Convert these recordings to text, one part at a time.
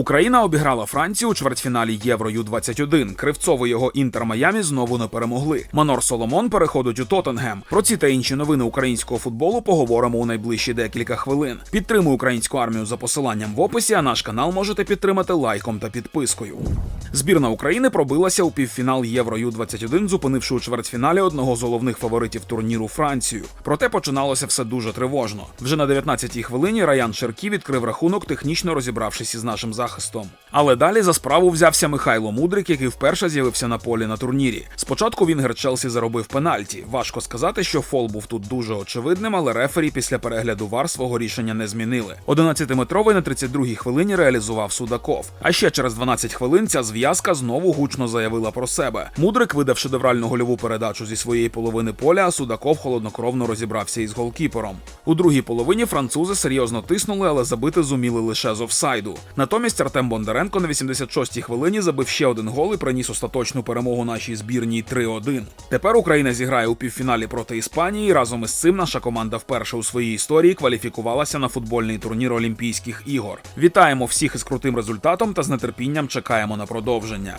Україна обіграла Францію у чвертьфіналі Євро Ю-21. Кривцово його Інтер Майамі знову не перемогли. Манор Соломон переходить у Тоттенгем. Про ці та інші новини українського футболу поговоримо у найближчі декілька хвилин. Підтримуй українську армію за посиланням в описі, а наш канал можете підтримати лайком та підпискою. Збірна України пробилася у півфінал Євро Ю-21, зупинивши у чвертьфіналі одного з головних фаворитів турніру Францію. Проте починалося все дуже тривожно. Вже на 19-й хвилині Раян Шеркі відкрив рахунок, технічно розібравшись із нашим захистом. Але далі за справу взявся Михайло Мудрик, який вперше з'явився на полі на турнірі. Спочатку Вінгер Челсі заробив пенальті. Важко сказати, що фол був тут дуже очевидним, але рефері після перегляду вар свого рішення не змінили. 11-метровий на 32-й хвилині реалізував Судаков. А ще через 12 хвилин ця зв'язка знову гучно заявила про себе. Мудрик видав шедевральну гольову передачу зі своєї половини поля, а Судаков холоднокровно розібрався із голкіпером. У другій половині французи серйозно тиснули, але забити зуміли лише з офсайду. Натомість Артем Бондаренко на 86-й хвилині забив ще один гол і приніс остаточну перемогу нашій збірній 3-1. Тепер Україна зіграє у півфіналі проти Іспанії. Разом із цим наша команда вперше у своїй історії кваліфікувалася на футбольний турнір Олімпійських ігор. Вітаємо всіх із крутим результатом та з нетерпінням чекаємо на продовження.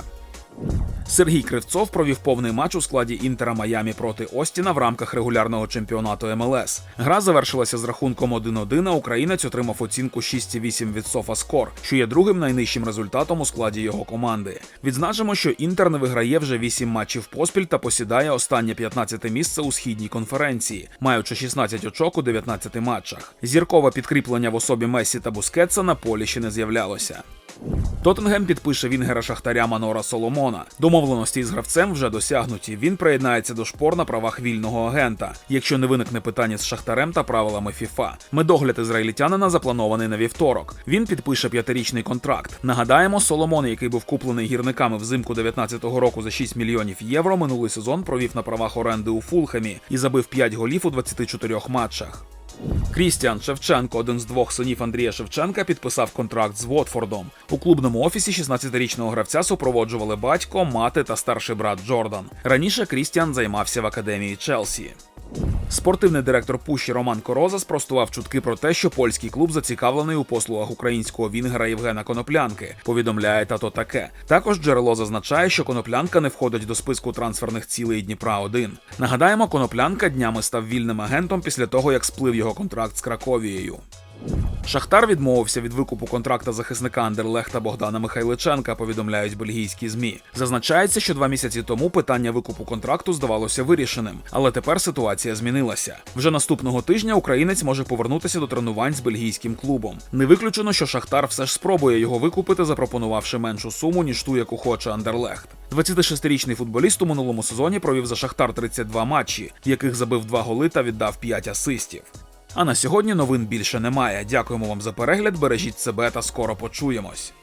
Сергій Кривцов провів повний матч у складі Інтера Майамі проти Остіна в рамках регулярного чемпіонату МЛС. Гра завершилася з рахунком 1-1, а українець отримав оцінку 6,8 від Софаскор, що є другим найнижчим результатом у складі його команди. Відзначимо, що Інтер не виграє вже 8 матчів поспіль та посідає останнє 15 місце у східній конференції, маючи 16 очок у 19 матчах. Зіркове підкріплення в особі Месі та Бускетса на полі ще не з'являлося. Тоттенгем підпише Вінгера Шахтаря Манора Соломона. Домовленості із гравцем вже досягнуті. Він приєднається до шпор на правах вільного агента, якщо не виникне питання з Шахтарем та правилами ФІФА. Медогляд ізраїльтянина запланований на вівторок. Він підпише п'ятирічний контракт. Нагадаємо, Соломон, який був куплений гірниками взимку 19-го року за 6 мільйонів євро, минулий сезон провів на правах оренди у Фулхемі і забив 5 голів у 24 матчах. Крістіан Шевченко, один з двох синів Андрія Шевченка, підписав контракт з Вотфордом. У клубному офісі 16-річного гравця супроводжували батько, мати та старший брат Джордан. Раніше Крістіан займався в академії Челсі. Спортивний директор Пущі Роман Короза спростував чутки про те, що польський клуб зацікавлений у послугах українського вінгера Євгена Коноплянки. Повідомляє тато таке. Також джерело зазначає, що Коноплянка не входить до списку трансферних цілей Дніпра 1 Нагадаємо, Коноплянка днями став вільним агентом після того, як сплив його контракт з Краковією. Шахтар відмовився від викупу контракта захисника Андерлехта Богдана Михайличенка, повідомляють бельгійські змі. Зазначається, що два місяці тому питання викупу контракту здавалося вирішеним, але тепер ситуація змінилася. Вже наступного тижня українець може повернутися до тренувань з бельгійським клубом. Не виключено, що Шахтар все ж спробує його викупити, запропонувавши меншу суму ніж ту, яку хоче Андерлехт. 26-річний футболіст у минулому сезоні провів за Шахтар 32 матчі, в яких забив 2 голи та віддав 5 асистів. А на сьогодні новин більше немає. Дякуємо вам за перегляд. Бережіть себе та скоро почуємось.